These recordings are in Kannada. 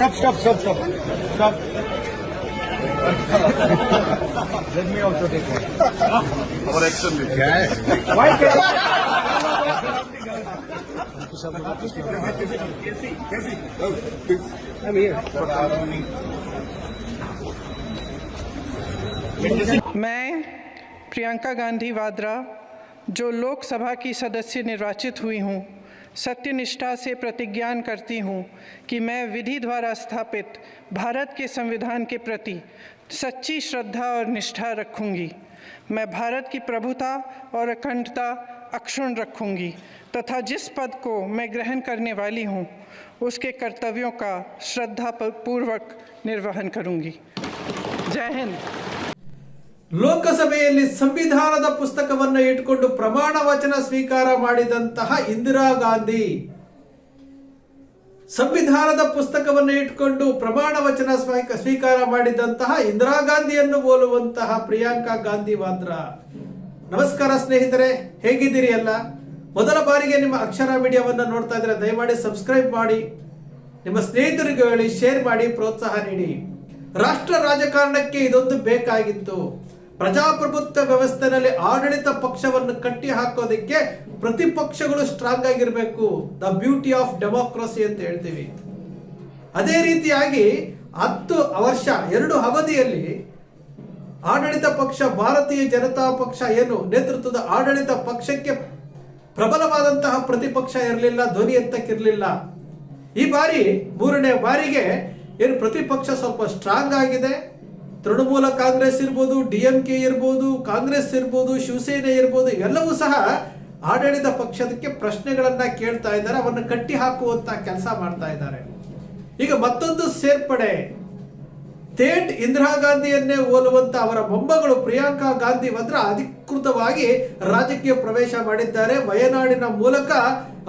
Stop, stop, stop, stop. Stop. Let me also take one. Our action leader. Why can't I'm here. मैं प्रियंका गांधी वाद्रा जो लोकसभा की सदस्य निर्वाचित हुई हूँ सत्यनिष्ठा से प्रतिज्ञान करती हूँ कि मैं विधि द्वारा स्थापित भारत के संविधान के प्रति सच्ची श्रद्धा और निष्ठा रखूँगी। मैं भारत की प्रभुता और अखंडता अक्षुण रखूँगी तथा जिस पद को मैं ग्रहण करने वाली हूँ, उसके कर्तव्यों का श्रद्धा पूर्वक निर्वहन करूँगी। जय हिंद। ಲೋಕಸಭೆಯಲ್ಲಿ ಸಂವಿಧಾನದ ಪುಸ್ತಕವನ್ನು ಇಟ್ಟುಕೊಂಡು ಪ್ರಮಾಣ ವಚನ ಸ್ವೀಕಾರ ಮಾಡಿದಂತಹ ಇಂದಿರಾ ಗಾಂಧಿ. ಸಂವಿಧಾನದ ಪುಸ್ತಕವನ್ನು ಇಟ್ಟುಕೊಂಡು ಪ್ರಮಾಣ ವಚನ ಸ್ವೀಕ- ಸ್ವೀಕಾರ ಮಾಡಿದಂತಹ ಇಂದಿರಾ ಗಾಂಧಿಯನ್ನು ಹೋಲುವಂತಹ ಪ್ರಿಯಾಂಕಾ ಗಾಂಧಿ ವಾದ್ರಾ ನಮಸ್ಕಾರ ಸ್ನೇಹಿತರೆ, ಹೇಗಿದ್ದೀರಿ ಎಲ್ಲ? ಮೊದಲ ಬಾರಿಗೆ ನಿಮ್ಮ ಅಕ್ಷರ ಮೀಡಿಯಾವನ್ನು ನೋಡ್ತಾ ಇದ್ರೆ ದಯಮಾಡಿ ಸಬ್ಸ್ಕ್ರೈಬ್ ಮಾಡಿ, ನಿಮ್ಮ ಸ್ನೇಹಿತರಿಗೆ ಹೇಳಿ, ಶೇರ್ ಮಾಡಿ, ಪ್ರೋತ್ಸಾಹ ನೀಡಿ. ರಾಷ್ಟ್ರ ರಾಜಕಾರಣಕ್ಕೆ ಇದೊಂದು ಬೇಕಾಗಿತ್ತು. ಪ್ರಜಾಪ್ರಭುತ್ವ ವ್ಯವಸ್ಥೆನಲ್ಲಿ ಆಡಳಿತ ಪಕ್ಷವನ್ನು ಕಟ್ಟಿ ಹಾಕೋದಕ್ಕೆ ಪ್ರತಿಪಕ್ಷಗಳು ಸ್ಟ್ರಾಂಗ್ ಆಗಿರಬೇಕು. ದ ಬ್ಯೂಟಿ ಆಫ್ ಡೆಮೋಕ್ರಸಿ ಅಂತ ಹೇಳ್ತೀವಿ. ಅದೇ ರೀತಿಯಾಗಿ ಹತ್ತು ವರ್ಷ, ಎರಡು ಅವಧಿಯಲ್ಲಿ ಆಡಳಿತ ಪಕ್ಷ, ಭಾರತೀಯ ಜನತಾ ಪಕ್ಷ ಏನು? ನೇತೃತ್ವದ ಆಡಳಿತ ಪಕ್ಷಕ್ಕೆ ಪ್ರಬಲವಾದಂತಹ ಪ್ರತಿಪಕ್ಷ ಇರಲಿಲ್ಲ, ಧ್ವನಿ ಎತ್ತಕ್ಕಿರಲಿಲ್ಲ. ಈ ಬಾರಿ, ಮೂರನೇ ಬಾರಿಗೆ ಏನು ಪ್ರತಿಪಕ್ಷ ಸ್ವಲ್ಪ ಸ್ಟ್ರಾಂಗ್ ಆಗಿದೆ. ತೃಣಮೂಲ ಕಾಂಗ್ರೆಸ್ ಇರ್ಬೋದು, ಡಿ ಎಂ ಕೆ ಇರ್ಬೋದು, ಕಾಂಗ್ರೆಸ್ ಇರ್ಬೋದು, ಶಿವಸೇನೆ ಇರ್ಬೋದು ಇವೆಲ್ಲವೂ ಸಹ ಆಡಳಿತ ಪಕ್ಷದಕ್ಕೆ ಪ್ರಶ್ನೆಗಳನ್ನ ಕೇಳ್ತಾ ಇದ್ದಾರೆ ಅವನ್ನು ಕಟ್ಟಿ ಹಾಕುವಂತ ಕೆಲಸ ಮಾಡ್ತಾ ಇದ್ದಾರೆ. ಈಗ ಮತ್ತೊಂದು ಸೇರ್ಪಡೆ. ಥೇಟ್ ಇಂದಿರಾ ಗಾಂಧಿಯನ್ನೇ ಹೋಲುವಂತ ಅವರ ಮೊಮ್ಮಗಳು ಪ್ರಿಯಾಂಕಾ ಗಾಂಧಿ ಮಾತ್ರ ಅಧಿಕೃತವಾಗಿ ರಾಜಕೀಯ ಪ್ರವೇಶ ಮಾಡಿದ್ದಾರೆ. ವಯನಾಡಿನ ಮೂಲಕ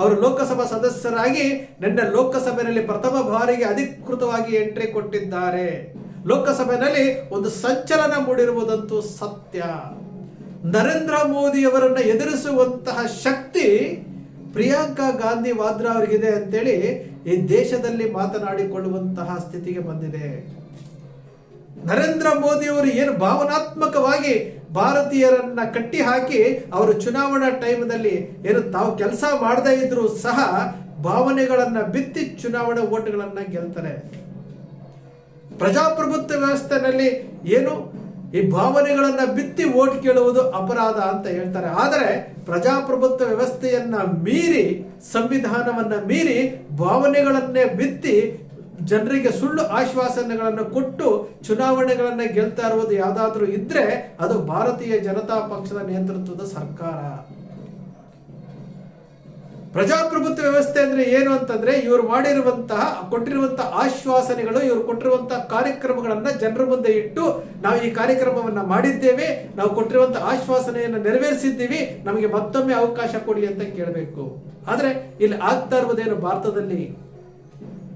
ಅವರು ಲೋಕಸಭಾ ಸದಸ್ಯರಾಗಿ ನಿನ್ನೆ ಲೋಕಸಭೆಯಲ್ಲಿ ಪ್ರಥಮ ಬಾರಿಗೆ ಅಧಿಕೃತವಾಗಿ ಎಂಟ್ರಿ ಕೊಟ್ಟಿದ್ದಾರೆ. ಲೋಕಸಭೆಯಲ್ಲಿ ಒಂದು ಸಂಚಲನ ಮೂಡಿರುವುದಂತೂ ಸತ್ಯ. ನರೇಂದ್ರ ಮೋದಿ ಅವರನ್ನ ಎದುರಿಸುವಂತಹ ಶಕ್ತಿ ಪ್ರಿಯಾಂಕಾ ಗಾಂಧಿ ವಾದ್ರಾ ಅವರಿಗಿದೆ ಅಂತೇಳಿ ಈ ದೇಶದಲ್ಲಿ ಮಾತನಾಡಿಕೊಳ್ಳುವಂತಹ ಸ್ಥಿತಿಗೆ ಬಂದಿದೆ. ನರೇಂದ್ರ ಮೋದಿ ಅವರು ಏನು ಭಾವನಾತ್ಮಕವಾಗಿ ಭಾರತೀಯರನ್ನ ಕಟ್ಟಿ ಹಾಕಿ ಅವರು ಚುನಾವಣಾ ಟೈಮ್ನಲ್ಲಿ ಏನು ತಾವು ಕೆಲಸ ಮಾಡದೇ ಇದ್ರೂ ಸಹ ಭಾವನೆಗಳನ್ನ ಬಿತ್ತಿ ಚುನಾವಣಾ ಓಟ್ಗಳನ್ನ ಗೆಲ್ತಾರೆ. ಪ್ರಜಾಪ್ರಭುತ್ವ ವ್ಯವಸ್ಥೆನಲ್ಲಿ ಏನು ಈ ಭಾವನೆಗಳನ್ನು ಬಿತ್ತಿ ಓಟ್ ಕೇಳುವುದು ಅಪರಾಧ ಅಂತ ಹೇಳ್ತಾರೆ. ಆದರೆ ಪ್ರಜಾಪ್ರಭುತ್ವ ವ್ಯವಸ್ಥೆಯನ್ನ ಮೀರಿ, ಸಂವಿಧಾನವನ್ನ ಮೀರಿ ಭಾವನೆಗಳನ್ನೇ ಬಿತ್ತಿ ಜನರಿಗೆ ಸುಳ್ಳು ಆಶ್ವಾಸನೆಗಳನ್ನು ಕೊಟ್ಟು ಚುನಾವಣೆಗಳನ್ನ ಗೆಲ್ತಾ ಇರುವುದು ಯಾವುದಾದ್ರೂ ಇದ್ರೆ ಅದು ಭಾರತೀಯ ಜನತಾ ಪಕ್ಷದ ನೇತೃತ್ವದ ಸರ್ಕಾರ. ಪ್ರಜಾಪ್ರಭುತ್ವ ವ್ಯವಸ್ಥೆ ಅಂದ್ರೆ ಏನು ಅಂತಂದ್ರೆ ಇವರು ಮಾಡಿರುವಂತಹ, ಕೊಟ್ಟಿರುವಂತಹ ಆಶ್ವಾಸನೆಗಳು, ಇವರು ಕೊಟ್ಟಿರುವಂತಹ ಕಾರ್ಯಕ್ರಮಗಳನ್ನ ಜನರ ಮುಂದೆ ಇಟ್ಟು ನಾವು ಈ ಕಾರ್ಯಕ್ರಮವನ್ನ ಮಾಡಿದ್ದೇವೆ, ನಾವು ಕೊಟ್ಟಿರುವಂತಹ ಆಶ್ವಾಸನೆಯನ್ನು ನೆರವೇರಿಸಿದ್ದೀವಿ, ನಮಗೆ ಮತ್ತೊಮ್ಮೆ ಅವಕಾಶ ಕೊಡಿ ಅಂತ ಕೇಳಬೇಕು. ಆದ್ರೆ ಇಲ್ಲಿ ಆಗ್ತಾ ಇರುವುದೇನು ಭಾರತದಲ್ಲಿ?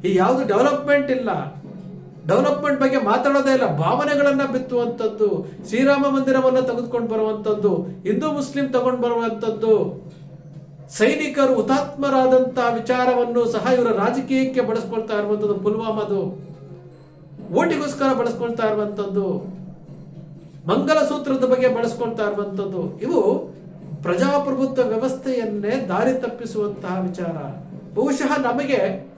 ಈ ಯಾವುದು ಡೆವಲಪ್ಮೆಂಟ್ ಇಲ್ಲ. ಡೆವಲಪ್ಮೆಂಟ್ ಬಗ್ಗೆ ಮಾತಾಡೋದೇ ಇಲ್ಲ. ಭಾವನೆಗಳನ್ನ ಬಿತ್ತುವಂಥದ್ದು, ಶ್ರೀರಾಮ ಮಂದಿರವನ್ನು ತೆಗೆದುಕೊಂಡು ಬರುವಂಥದ್ದು, ಹಿಂದೂ ಮುಸ್ಲಿಂ ತಗೊಂಡು ಬರುವಂಥದ್ದು. ಸೈನಿಕರು ಹುತಾತ್ಮರಾದಂತಹ ವಿಚಾರವನ್ನು ಸಹ ಇವರ ರಾಜಕೀಯಕ್ಕೆ ಬಳಸ್ಕೊಳ್ತಾ ಇರುವಂಥದ್ದು ಪುಲ್ವಾಮಾದು ಓಟಿಗೋಸ್ಕರ ಬಳಸ್ಕೊಳ್ತಾ ಇರುವಂಥದ್ದು. ಮಂಗಲಸೂತ್ರದ ಬಗ್ಗೆ ಬಳಸ್ಕೊಳ್ತಾ ಇರುವಂಥದ್ದು. ಇವು ಪ್ರಜಾಪ್ರಭುತ್ವ ವ್ಯವಸ್ಥೆಯನ್ನೇ ದಾರಿ ತಪ್ಪಿಸುವಂತಹ ವಿಚಾರ. ಬಹುಶಃ ನಮಗೆ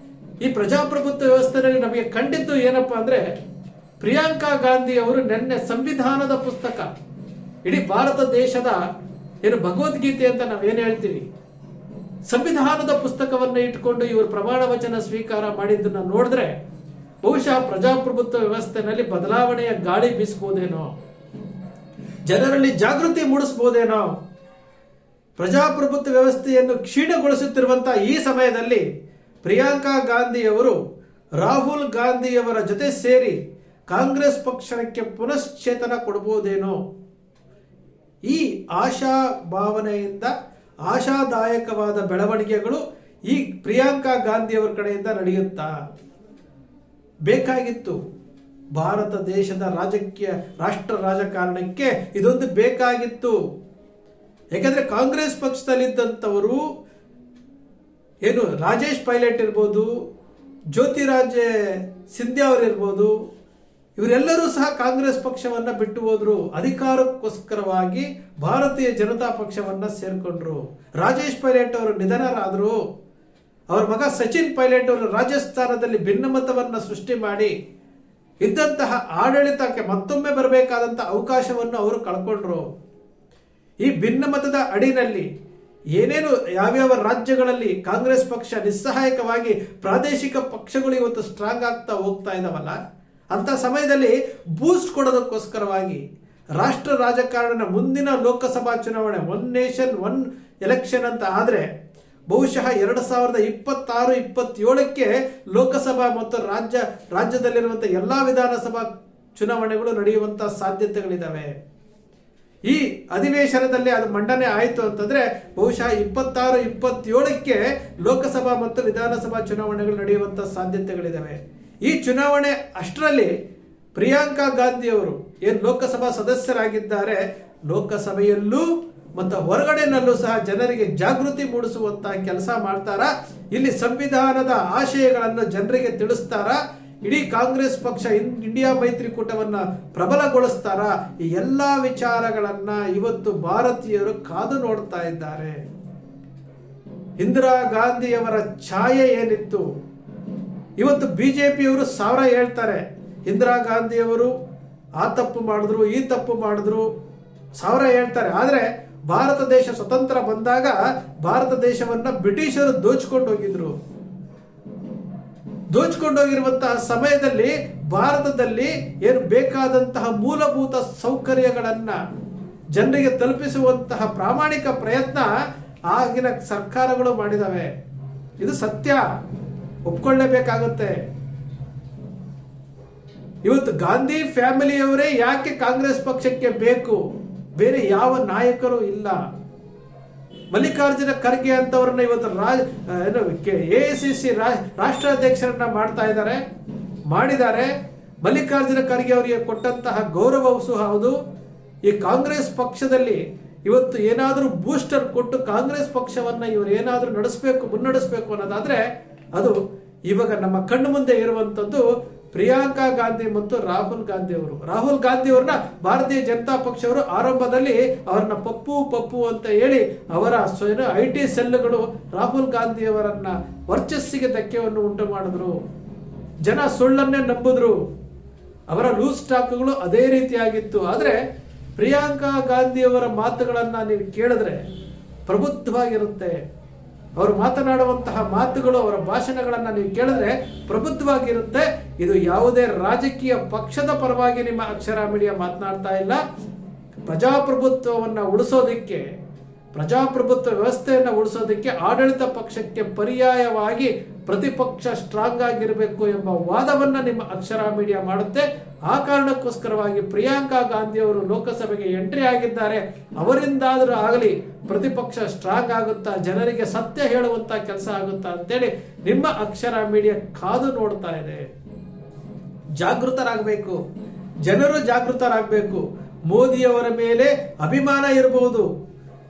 ಈ ಪ್ರಜಾಪ್ರಭುತ್ವ ವ್ಯವಸ್ಥೆಯಲ್ಲಿ ನಮಗೆ ಕಂಡಿದ್ದು ಏನಪ್ಪಾ ಅಂದ್ರೆ ಪ್ರಿಯಾಂಕಾ ಗಾಂಧಿ ಅವರು ನಿನ್ನೆ ಸಂವಿಧಾನದ ಪುಸ್ತಕ. ಇಡೀ ಭಾರತ ದೇಶದ ಏನು ಭಗವದ್ಗೀತೆ ಅಂತ ನಾವೇನು ಹೇಳ್ತೀವಿ? ಸಂವಿಧಾನದ ಪುಸ್ತಕವನ್ನು ಇಟ್ಕೊಂಡು ಇವರು ಪ್ರಮಾಣ ವಚನ ಸ್ವೀಕಾರ ಮಾಡಿದ್ದನ್ನು ನೋಡಿದ್ರೆ ಬಹುಶಃ ಪ್ರಜಾಪ್ರಭುತ್ವ ವ್ಯವಸ್ಥೆನಲ್ಲಿ ಬದಲಾವಣೆಯ ಗಾಳಿ ಬೀಸಬಹುದೇನೋ ಜನರಲ್ಲಿ ಜಾಗೃತಿ ಮೂಡಿಸಬಹುದೇನೋ ಪ್ರಜಾಪ್ರಭುತ್ವ ವ್ಯವಸ್ಥೆಯನ್ನು ಕ್ಷೀಣಗೊಳಿಸುತ್ತಿರುವಂತಹ ಈ ಸಮಯದಲ್ಲಿ ಪ್ರಿಯಾಂಕಾ ಗಾಂಧಿಯವರು ರಾಹುಲ್ ಗಾಂಧಿಯವರ ಜೊತೆ ಸೇರಿ ಕಾಂಗ್ರೆಸ್ ಪಕ್ಷಕ್ಕೆ ಪುನಶ್ಚೇತನ ಕೊಡಬಹುದೇನೋ ಈ ಆಶಾ ಭಾವನೆಯಿಂದ ಆಶಾದಾಯಕವಾದ ಬೆಳವಣಿಗೆಗಳು ಈ ಪ್ರಿಯಾಂಕಾ ಗಾಂಧಿಯವರ ಕಡೆಯಿಂದ ನಡೆಯುತ್ತಾ? ಬೇಕಾಗಿತ್ತು. ಭಾರತ ದೇಶದ ರಾಜಕೀಯ, ರಾಷ್ಟ್ರ ರಾಜಕಾರಣಕ್ಕೆ ಇದೊಂದು ಬೇಕಾಗಿತ್ತು. ಏಕೆಂದರೆ ಕಾಂಗ್ರೆಸ್ ಪಕ್ಷದಲ್ಲಿದ್ದಂಥವರು, ಏನು ರಾಜೇಶ್ ಪೈಲಟ್ ಇರ್ಬೋದು, ಜ್ಯೋತಿರಾಜ್ ಸಿಂಧ್ಯಾ ಅವರಿರ್ಬೋದು ಇವರೆಲ್ಲರೂ ಸಹ ಕಾಂಗ್ರೆಸ್ ಪಕ್ಷವನ್ನ ಬಿಟ್ಟು ಹೋದರು. ಅಧಿಕಾರಕ್ಕೋಸ್ಕರವಾಗಿ ಭಾರತೀಯ ಜನತಾ ಪಕ್ಷವನ್ನ ಸೇರ್ಕೊಂಡ್ರು. ರಾಜೇಶ್ ಪೈಲಟ್ ಅವರು ನಿಧನರಾದರು. ಅವರ ಮಗ ಸಚಿನ್ ಪೈಲಟ್ ಅವರು ರಾಜಸ್ಥಾನದಲ್ಲಿ ಭಿನ್ನಮತವನ್ನ ಸೃಷ್ಟಿ ಮಾಡಿ ಇದ್ದಂತಹ ಆಡಳಿತಕ್ಕೆ ಮತ್ತೊಮ್ಮೆ ಬರಬೇಕಾದಂಥ ಅವಕಾಶವನ್ನು ಅವರು ಕಳ್ಕೊಂಡ್ರು. ಈ ಭಿನ್ನಮತದ ಅಡಿನಲ್ಲಿ ಏನೇನು ಯಾವ್ಯಾವ ರಾಜ್ಯಗಳಲ್ಲಿ ಕಾಂಗ್ರೆಸ್ ಪಕ್ಷ ನಿಸ್ಸಹಾಯಕವಾಗಿ ಪ್ರಾದೇಶಿಕ ಪಕ್ಷಗಳು ಇವತ್ತು ಸ್ಟ್ರಾಂಗ್ ಆಗ್ತಾ ಹೋಗ್ತಾ ಇದಾವಲ್ಲ? ಅಂತ ಸಮಯದಲ್ಲಿ ಬೂಸ್ಟ್ ಕೊಡೋದಕ್ಕೋಸ್ಕರವಾಗಿ ರಾಷ್ಟ್ರ ರಾಜಕಾರಣ ಮುಂದಿನ ಲೋಕಸಭಾ ಚುನಾವಣೆ ಒನ್ ನೇಷನ್ ಒನ್ ಎಲೆಕ್ಷನ್ ಅಂತ ಆದ್ರೆ ಬಹುಶಃ ಎರಡು ಸಾವಿರದ ಇಪ್ಪತ್ತಾರು, ಇಪ್ಪತ್ತೇಳಕ್ಕೆ ಲೋಕಸಭಾ ಮತ್ತು ರಾಜ್ಯ, ರಾಜ್ಯದಲ್ಲಿರುವಂಥ ಎಲ್ಲಾ ವಿಧಾನಸಭಾ ಚುನಾವಣೆಗಳು ನಡೆಯುವಂಥ ಸಾಧ್ಯತೆಗಳಿದಾವೆ. ಈ ಅಧಿವೇಶನದಲ್ಲಿ ಅದು ಮಂಡನೆ ಆಯಿತು ಅಂತಂದ್ರೆ ಬಹುಶಃ ಇಪ್ಪತ್ತಾರು, ಇಪ್ಪತ್ತೇಳಕ್ಕೆ ಲೋಕಸಭಾ ಮತ್ತು ವಿಧಾನಸಭಾ ಚುನಾವಣೆಗಳು ನಡೆಯುವಂಥ ಸಾಧ್ಯತೆಗಳಿದಾವೆ. ಈ ಚುನಾವಣೆ ಅಷ್ಟರಲ್ಲಿ ಪ್ರಿಯಾಂಕಾ ಗಾಂಧಿಯವರು ಏನು ಲೋಕಸಭಾ ಸದಸ್ಯರಾಗಿದ್ದಾರೆ, ಲೋಕಸಭೆಯಲ್ಲೂ ಮತ್ತು ಹೊರಗಡೆನಲ್ಲೂ ಸಹ ಜನರಿಗೆ ಜಾಗೃತಿ ಮೂಡಿಸುವಂತಹ ಕೆಲಸ ಮಾಡ್ತಾರ? ಇಲ್ಲಿ ಸಂವಿಧಾನದ ಆಶಯಗಳನ್ನು ಜನರಿಗೆ ತಿಳಿಸ್ತಾರ? ಇಡೀ ಕಾಂಗ್ರೆಸ್ ಪಕ್ಷ ಇಂಡಿಯಾ ಮೈತ್ರಿಕೂಟವನ್ನ ಪ್ರಬಲಗೊಳಿಸ್ತಾರ? ಈ ಎಲ್ಲಾ ವಿಚಾರಗಳನ್ನ ಇವತ್ತು ಭಾರತೀಯರು ಕಾದು ನೋಡ್ತಾ ಇದ್ದಾರೆ. ಇಂದಿರಾ ಗಾಂಧಿಯವರ ಛಾಯೆ ಏನಿತ್ತು? ಇವತ್ತು ಬಿ ಜೆ ಪಿಯವರು ಸಾವಿರ ಹೇಳ್ತಾರೆ. ಇಂದಿರಾ ಗಾಂಧಿಯವರು, ಆ ತಪ್ಪು ಮಾಡಿದ್ರು, ಈ ತಪ್ಪು ಮಾಡಿದ್ರು ಸಾವಿರ ಹೇಳ್ತಾರೆ. ಆದರೆ ಭಾರತ ದೇಶ ಸ್ವತಂತ್ರ ಬಂದಾಗ ಭಾರತ ದೇಶವನ್ನ ಬ್ರಿಟಿಷರು ದೋಚಿಕೊಂಡು ಹೋಗಿದ್ರು. ದೋಚ್ಕೊಂಡೋಗಿರುವಂತಹ ಸಮಯದಲ್ಲಿ ಭಾರತದಲ್ಲಿ ಏನು ಬೇಕಾದಂತಹ ಮೂಲಭೂತ ಸೌಕರ್ಯಗಳನ್ನ ಜನರಿಗೆ ತಲುಪಿಸುವಂತಹ ಪ್ರಾಮಾಣಿಕ ಪ್ರಯತ್ನ ಆಗಿನ ಸರ್ಕಾರಗಳು ಮಾಡಿದವೆ. ಇದು ಸತ್ಯ. ಒಪ್ಕೊಳ್ಳೇಬೇಕಾಗುತ್ತೆ. ಇವತ್ತು ಗಾಂಧಿ ಫ್ಯಾಮಿಲಿಯವರೇ ಯಾಕೆ ಕಾಂಗ್ರೆಸ್ ಪಕ್ಷಕ್ಕೆ ಬೇಕು? ಬೇರೆ ಯಾವ ನಾಯಕರು ಇಲ್ಲ. ಮಲ್ಲಿಕಾರ್ಜುನ ಖರ್ಗೆ ಅಂತವ್ರನ್ನ ಇವತ್ತು ರಾಜ್ ಏನು ಎ ಸಿ ಸಿ ರಾಷ್ಟ್ರಾಧ್ಯಕ್ಷರನ್ನ ಮಾಡ್ತಾ ಇದ್ದಾರೆ, ಮಾಡಿದ್ದಾರೆ. ಮಲ್ಲಿಕಾರ್ಜುನ ಖರ್ಗೆ ಅವರಿಗೆ ಕೊಟ್ಟಂತಹ ಗೌರವವು ಸಹ ಹೌದು. ಈ ಕಾಂಗ್ರೆಸ್ ಪಕ್ಷದಲ್ಲಿ ಇವತ್ತು ಏನಾದರೂ ಬೂಸ್ಟರ್ ಕೊಟ್ಟು ಕಾಂಗ್ರೆಸ್ ಪಕ್ಷವನ್ನ ಇವರು ಏನಾದರೂ ನಡೆಸಬೇಕು, ಮುನ್ನಡೆಸಬೇಕು ಅನ್ನೋದಾದ್ರೆ ಅದು ಇವಾಗ ನಮ್ಮ ಕಣ್ಣು ಮುಂದೆ ಇರುವಂತದ್ದು ಪ್ರಿಯಾಂಕಾ ಗಾಂಧಿ ಮತ್ತು ರಾಹುಲ್ ಗಾಂಧಿ ಅವರು ರಾಹುಲ್ ಗಾಂಧಿ ಅವ್ರನ್ನ ಭಾರತೀಯ ಜನತಾ ಪಕ್ಷವರು ಆರಂಭದಲ್ಲಿ ಅವರನ್ನ ಪಪ್ಪು ಪಪ್ಪು ಅಂತ ಹೇಳಿ ಅವರ ಐ ಟಿ ಸೆಲ್ಗಳು ರಾಹುಲ್ ಗಾಂಧಿ ಅವರನ್ನ ವರ್ಚಸ್ಸಿಗೆ ಧಕ್ಕೆಯನ್ನು ಉಂಟು ಮಾಡಿದ್ರು. ಜನ ಸುಳ್ಳನ್ನೇ ನಂಬಿದ್ರು. ಅವರ ಲೂಸ್ ಸ್ಟಾಕ್ಗಳು ಅದೇ ರೀತಿಯಾಗಿತ್ತು. ಆದರೆ ಪ್ರಿಯಾಂಕಾ ಗಾಂಧಿ ಅವರ ಮಾತುಗಳನ್ನ ನೀವು ಕೇಳಿದ್ರೆ ಪ್ರಬುದ್ಧವಾಗಿರುತ್ತೆ. ಅವರು ಮಾತನಾಡುವಂತಹ ಮಾತುಗಳು, ಅವರ ಭಾಷಣಗಳನ್ನು ನೀವು ಕೇಳಿದ್ರೆ ಪ್ರಬುದ್ಧವಾಗಿರುತ್ತೆ. ಇದು ಯಾವುದೇ ರಾಜಕೀಯ ಪಕ್ಷದ ಪರವಾಗಿ ನಿಮ್ಮ ಅಕ್ಷರ ಮೀಡಿಯಾ ಮಾತನಾಡ್ತಾ ಇಲ್ಲ. ಪ್ರಜಾಪ್ರಭುತ್ವವನ್ನ ಉಳಿಸೋದಕ್ಕೆ ಪ್ರಜಾಪ್ರಭುತ್ವ ವ್ಯವಸ್ಥೆಯನ್ನು ಉಳಿಸೋದಕ್ಕೆ ಆಡಳಿತ ಪಕ್ಷಕ್ಕೆ ಪರ್ಯಾಯವಾಗಿ ಪ್ರತಿಪಕ್ಷ ಸ್ಟ್ರಾಂಗ್ ಆಗಿರಬೇಕು ಎಂಬ ವಾದವನ್ನು ನಿಮ್ಮ ಅಕ್ಷರ ಮೀಡಿಯಾ ಮಾಡುತ್ತೆ. ಆ ಕಾರಣಕ್ಕೋಸ್ಕರವಾಗಿ ಪ್ರಿಯಾಂಕಾ ಗಾಂಧಿ ಅವರು ಲೋಕಸಭೆಗೆ ಎಂಟ್ರಿ ಆಗಿದ್ದಾರೆ. ಅವರಿಂದಾದರೂ ಆಗಲಿ ಪ್ರತಿಪಕ್ಷ ಸ್ಟ್ರಾಂಗ್ ಆಗುತ್ತಾ, ಜನರಿಗೆ ಸತ್ಯ ಹೇಳುವಂತ ಕೆಲಸ ಆಗುತ್ತಾ ಅಂತೇಳಿ ನಿಮ್ಮ ಅಕ್ಷರ ಮೀಡಿಯಾ ಕಾದು ನೋಡ್ತಾ ಇದೆ. ಜಾಗೃತರಾಗಬೇಕು. ಜನರು ಜಾಗೃತರಾಗಬೇಕು. ಮೋದಿಯವರ ಮೇಲೆ ಅಭಿಮಾನ ಇರಬಹುದು.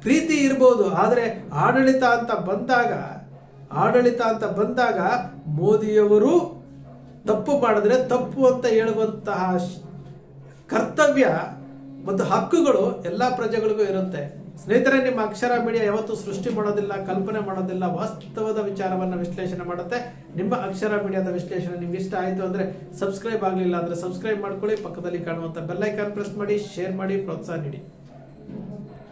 ಪ್ರೀತಿ ಇರ್ಬೋದು, ಆದರೆ ಆಡಳಿತ ಅಂತ ಬಂದಾಗ, ಆಡಳಿತ ಅಂತ ಬಂದಾಗ ಮೋದಿಯವರು ತಪ್ಪು ಮಾಡಿದ್ರೆ ತಪ್ಪು ಅಂತ ಹೇಳುವಂತಹ ಕರ್ತವ್ಯ ಮತ್ತು ಹಕ್ಕುಗಳು ಎಲ್ಲ ಪ್ರಜೆಗಳಿಗೂ ಇರುತ್ತೆ. ಸ್ನೇಹಿತರೆ, ನಿಮ್ಮ ಅಕ್ಷರ ಮೀಡಿಯಾ ಯಾವತ್ತೂ ಸೃಷ್ಟಿ ಮಾಡೋದಿಲ್ಲ, ಕಲ್ಪನೆ ಮಾಡೋದಿಲ್ಲ, ವಾಸ್ತವದ ವಿಚಾರವನ್ನು ವಿಶ್ಲೇಷಣೆ ಮಾಡುತ್ತೆ. ನಿಮ್ಮ ಅಕ್ಷರ ಮೀಡಿಯಾದ ವಿಶ್ಲೇಷಣೆ ನಿಮ್ಗೆ ಇಷ್ಟ ಆಯಿತು ಅಂದ್ರೆ ಸಬ್ಸ್ಕ್ರೈಬ್ ಆಗಲಿಲ್ಲ ಅಂದ್ರೆ ಸಬ್ಸ್ಕ್ರೈಬ್ ಮಾಡ್ಕೊಳ್ಳಿ. ಪಕ್ಕದಲ್ಲಿ ಕಾಣುವಂತ ಬೆಲ್ಲೈಕಾನ್ ಪ್ರೆಸ್ ಮಾಡಿ, ಶೇರ್ ಮಾಡಿ, ಪ್ರೋತ್ಸಾಹ ನೀಡಿ.